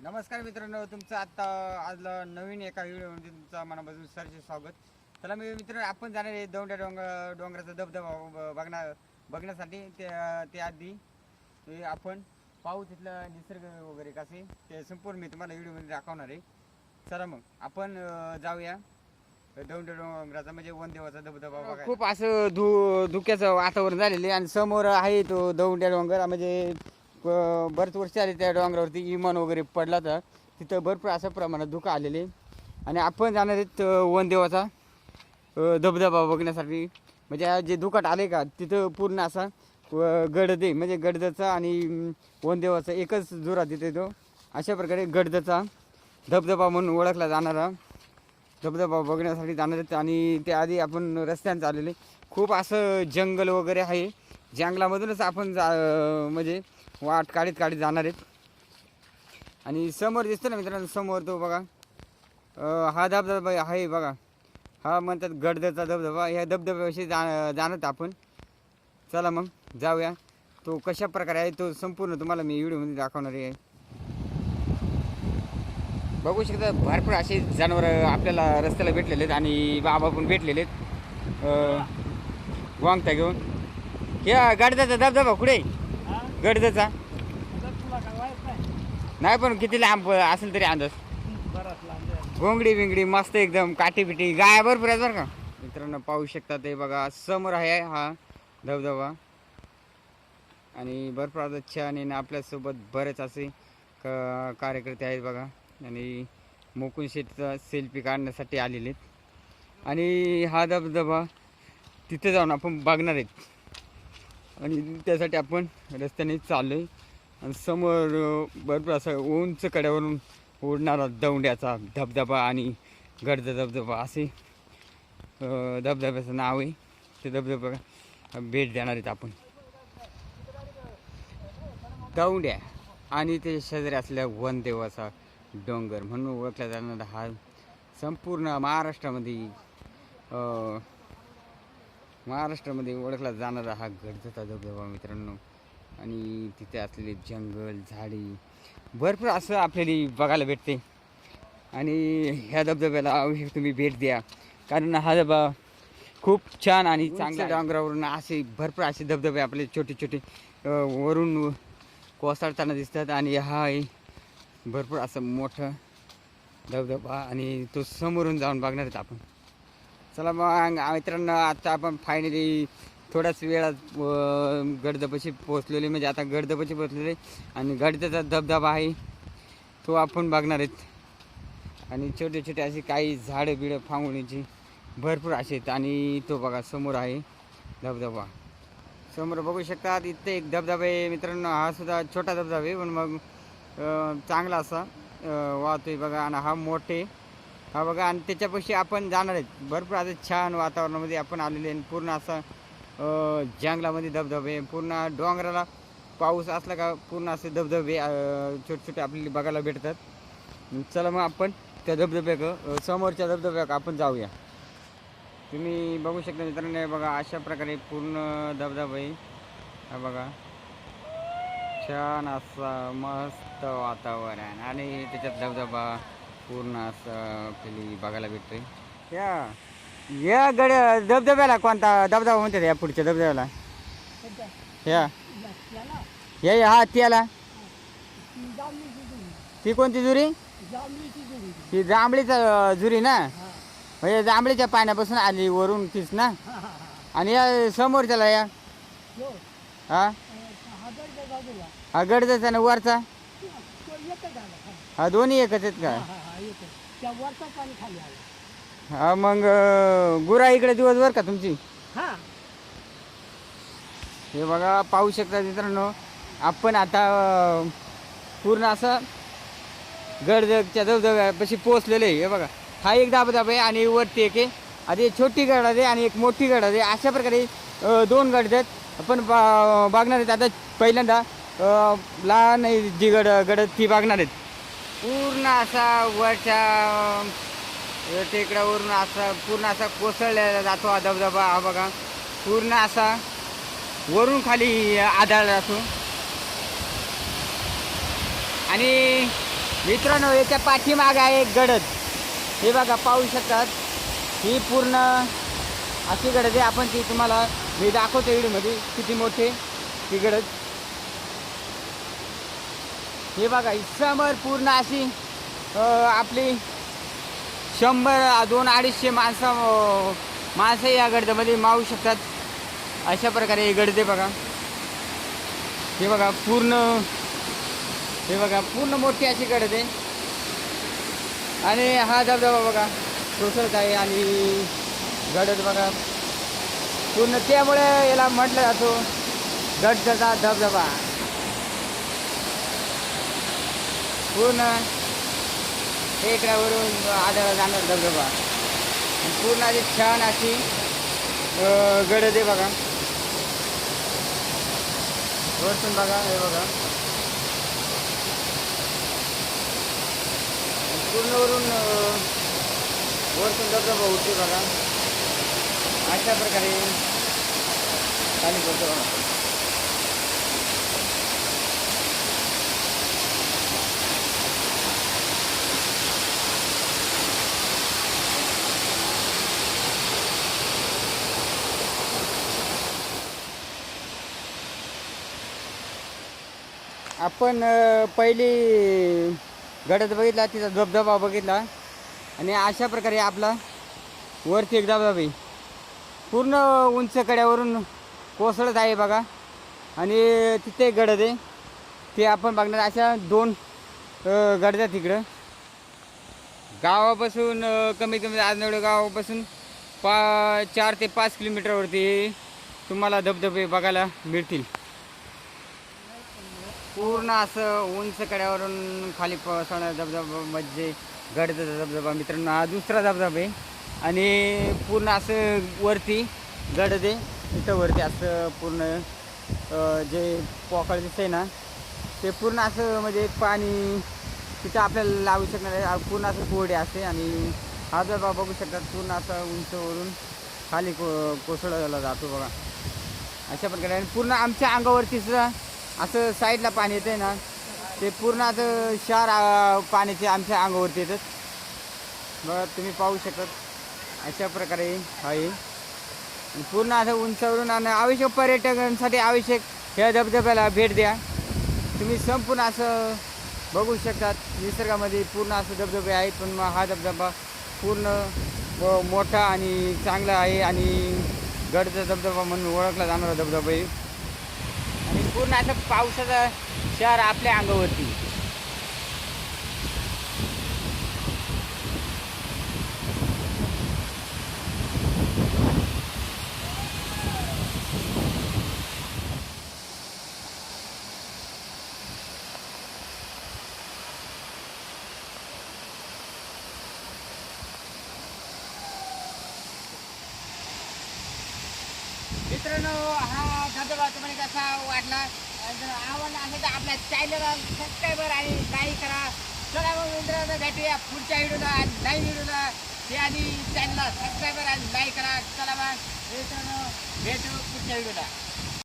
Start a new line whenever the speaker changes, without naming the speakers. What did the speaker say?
नमस्कार मित्रांनो तुमचं आता आज नवीन एका व्हिडिओमध्ये तुमचं मनापासून सरचे स्वागत. चला मी मित्र आपण जाणार आहे दौंड्या डोंगर डोंगराचा धबधबा बघणार बघण्यासाठी. ते ते आधी ते आपण पाहू तिथलं निसर्ग वगैरे कसे ते संपूर्ण मी तुम्हाला व्हिडिओमध्ये दाखवणार आहे. चला मग आपण जाऊया. दौंड्या डोंगराचा म्हणजे वन देवाचा धबधबा बघा खूप असं धु धुक्याचं वातावरण झालेलं आहे आणि समोर आहे तो दौंड्या डोंगर म्हणजे ब- बरेच वर्ष आले त्या डोंगरावरती इमान वगैरे पडला तर तिथं भरपूर अशा प्रमाणात धुकं आलेले. आणि आपण जाणार आहेत वनदेवाचा धबधबा बघण्यासाठी. म्हणजे जे धुकाट आले का तिथं पूर्ण असा गडदे म्हणजे गडदचा आणि वनदेवाचा एकच जोरा तिथे तो अशा प्रकारे गडदचा धबधबा म्हणून ओळखला जाणारा. धबधबा बघण्यासाठी जाणार आहेत आणि त्याआधी आपण रस्त्यानं चाललेले. खूप असं जंगल वगैरे आहे. जंगलामधूनच आपण जा म्हणजे वाट काढीत काढीत जाणार आहेत. आणि समोर दिसतो ना मित्रांनो समोर तो बघा. हा धबधबा आहे बघा. हा म्हणतात गडदचा धबधबा. ह्या धबधब्याविषयी जा जाणत आपण. चला मग जाऊया. तो कशा प्रकारे आहे तो संपूर्ण तुम्हाला मी व्हिडिओमध्ये दाखवणार आहे. बघू शकता भरपूर असे जनावरं आपल्याला रस्त्याला भेटलेले आहेत आणि बाबा पण भेटलेले आहेत. वांगता घेऊन. या गडदाचा धबधबा कुठे गडदाचा? नाही पण किती लांब असेल तरी अंदाज. घोंगडी बिंगडी मस्त एकदम काठी बिटी गाय भरपूर आहेत बरं का. मित्रांनो पाहू शकता ते बघा समोर आहे हा धबधबा. आणि भरपूर छान आहे आणि आपल्यासोबत बरेच असे क- कार्यकर्ते आहेत बघा. आणि मोकून शेतीचा सेल्फी काढण्यासाठी आलेले आहेत. आणि हा धबधबा तिथे जाऊन आपण बघणार आहेत. आणि त्यासाठी आपण रस्त्याने चाललो आहे आणि समोर भरपूर असं उंच कड्यावरून उडणारा दौंड्याचा धबधबा आणि गडचा धबधबा असे धबधब्याचं नाव आहे. ते धबधबा भेट देणार आहेत आपण. दौंड्या आणि ते शेजारी असल्या वनदेवाचा डोंगर म्हणून ओळखला जाणारा हा संपूर्ण महाराष्ट्रामध्ये महाराष्ट्रामध्ये ओळखला जाणारा हा गडजाचा धबधबा मित्रांनो. आणि तिथे असलेले जंगल झाडी भरपूर असं आपल्याला बघायला भेटते. आणि ह्या धबधब्याला तुम्ही भेट द्या. कारण हा धबधबा खूप छान आणि चांगल्या डोंगरावरून असे भरपूर असे धबधबे आपले छोटे छोटे वरून कोसळताना दिसतात. आणि हा भरपूर असं मोठं धबधबा आणि तो समोरून जाऊन बघणार आहेत आपण. चला मग मित्रांनो आता आपण फायनली थोड्याच वेळात गडदपाशी पोहोचलेले. म्हणजे आता गडदपाशी पोहोचलेले आणि गडद्याचा धबधबा आहे. तो आपण बघणार आहेत. आणि छोटे छोटे असे काही झाडं बिडं फांगुणीची भरपूर असे आहेत. आणि तो बघा समोर आहे धबधबा. समोर बघू शकतात इथं एक धबधबा आहे. मित्रांनो हा सुद्धा छोटा धबधबा आहे. पण मग चांगला असा वाहतोय बघा. आणि हा मोठे हा बघा आणि त्याच्यापाशी आपण जाणार आहेत. भरपूर आता छान वातावरणामध्ये आपण आलेले आहे आणि पूर्ण असं जंगलामध्ये धबधबे आहे. पूर्ण डोंगराला पाऊस असला का पूर्ण असे धबधबे छोटे छोटे आपल्याला बघायला भेटतात. चला मग आपण त्या धबधब्याक समोरच्या धबधब्याक आपण जाऊया. तुम्ही बघू शकता मित्रांनो बघा अशा प्रकारे पूर्ण धबधबा. आहे हा बघा. छान असा मस्त वातावरण. आणि त्याच्यात धबधबा. पूर्ण असं बघायला भेटते या या गड धबधब्याला कोणता धबधबा म्हणतात या पुढच्या धबधब्याला? या. या या, हा त्याला. ती कोणती जुरी? ती जांभळीचा जुरी ना? म्हणजे जांभळीच्या पाण्यापासून आली वरून तीच ना? आणि या समोरच्याला या. हा? हा गडजाचा ना वरचा? हा दोन्ही एकच आहेत का? हा मग गुरा इकडे दिवसभर का तुमची? हे. बघा पाहू शकता मित्रांनो आपण आता अं, पूर्ण असं गडच्या धबधब्यापाशी पोचलेले आहे. हे बघा हा एक धबधबा आहे आणि वरती एक आहे. आणि एक छोटी गड आहे आणि एक मोठी गड आहे. अशा प्रकारे अं, दोन गड आहेत. आपण बा- बघणार आहेत. आता पहिल्यांदा अं, लहान जी गड गड ती बघणार आहेत. पूर्ण असा वरच्या टेकड्यावरून असा पूर्ण असा कोसळलेला जातो हा धबधबा हा बघा. पूर्ण असा वरून खाली आदळला जातो. आणि मित्रांनो याच्या पाठीमाग आहे गडद. हे बघा पाहू शकतात. ही पूर्ण अशी गडद आहे. आपण ती तुम्हाला मी दाखवतो व्हिडिओमध्ये किती मोठे ती गडद. हे बघा ही पूर्ण अशी आपली शंभर दोन अडीचशे माणसं माणसं या गडद्यामध्ये मावू शकतात. अशा प्रकारे हे गडदे बघा. हे बघा पूर्ण हे बघा पूर्ण मोठी अशी गडद आहे आणि हा धबधबा बघा सोसत आहे आणि गडद बघा. पूर्ण त्यामुळे याला म्हटलं जातो गडचा धबधबा. हो पूर्ण टेकड्यावरून आढळ जाणार धबधबा. पूर्ण अशी छान अशी अं, गडद आहे बघा. वरतून बघा हे बघा. पूर्णवरून वरतून धबधबा उठते बघा. अशा प्रकारे खाली पडतो बघा आपण पहिली गडद बघितला तिचा धबधबा बघितला. आणि अशा प्रकारे आपला वरती एक धबधबा पूर्ण उंच कड्यावरून कोसळत आहे बघा. आणि तिथे एक गडद आहे. ते आपण बघणार अशा दोन गडद्या गडद आहेत तिकडं गावापासून कमीत कमी आजनवडे गावापासून पा चार ते पाच किलोमीटरवरती तुम्हाला धबधबे बघायला मिळतील. पूर्ण असं उंच कड्यावरून खाली पसरणारा धबधबा म्हणजे गडचा धबधबा मित्रांनो हा दुसरा धबधबा आहे. आणि पूर्ण असं वरती गड दे इथं वरती असं पूर्ण जे पोकळ दिसतंय ना ते पूर्ण असं म्हणजे पाणी तिथं आपल्याला लावू शकणार आहे. पूर्ण असं कोरडे असते आणि हा धबधबा बघू शकतात पूर्ण असं उंचवरून खाली को कोसळला जातो बघा. अशा प्रकारे. आणि पूर्ण आमच्या अंगावरती असं साईडला पाणी येतं ना ते पूर्ण असं क्षार पाण्याचे आमच्या अंगावरती येतात. बघा तुम्ही पाहू शकतात अशा प्रकारे आहे पूर्ण असं उंचावरून आणि आवश्यक पर्यटकांसाठी आवश्यक ह्या धबधब्याला भेट द्या. तुम्ही संपूर्ण असं बघू शकतात निसर्गामध्ये पूर्ण असं धबधबे आहेत पण मग हा धबधबा पूर्ण व मोठा आणि चांगला आहे आणि गडचा धबधबा म्हणून ओळखला जाणारा धबधबा आहे. आणि पूर्ण असं पावसाचा शहर आपल्या अंगावरती मित्रांनो हा धबधबा तुम्हाला कसा वाटला? जर आवडला असेल तर आपल्या चॅनलला सबस्क्राईबर आणि लाईक करा. चला मग मित्रांनो भेटूया पुढच्या व्हिडिओला आणि नाही व्हिडिओला. ते आधी चॅनलला सबस्क्राईबर आणि लाईक करा. चला मग मित्रांनो भेटू पुढच्या व्हिडिओला.